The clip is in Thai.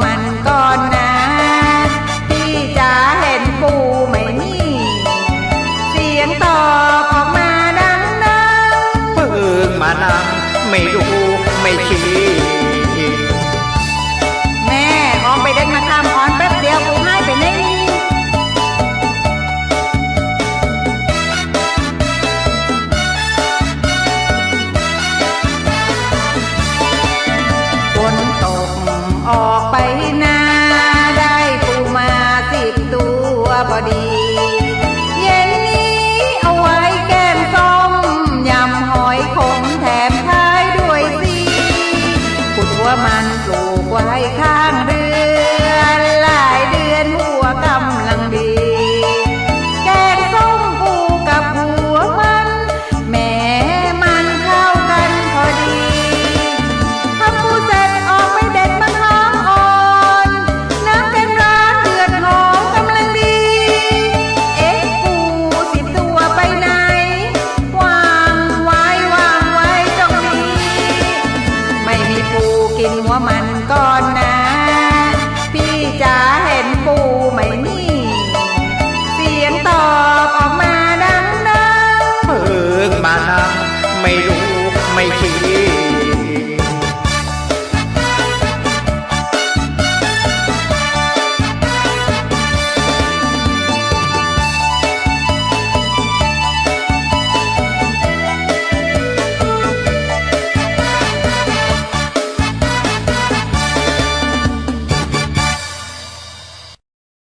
มันก่อนนะที่จะเห็นปูไหมนี่ เสียงตอบออกมาดังนั้นเพิ่มานั่งไม่ดูไม่ชี้แม่ออกไปเด็กมาทำอ้อนแป๊บเดียวปูให้ไปนี่นออก Baby.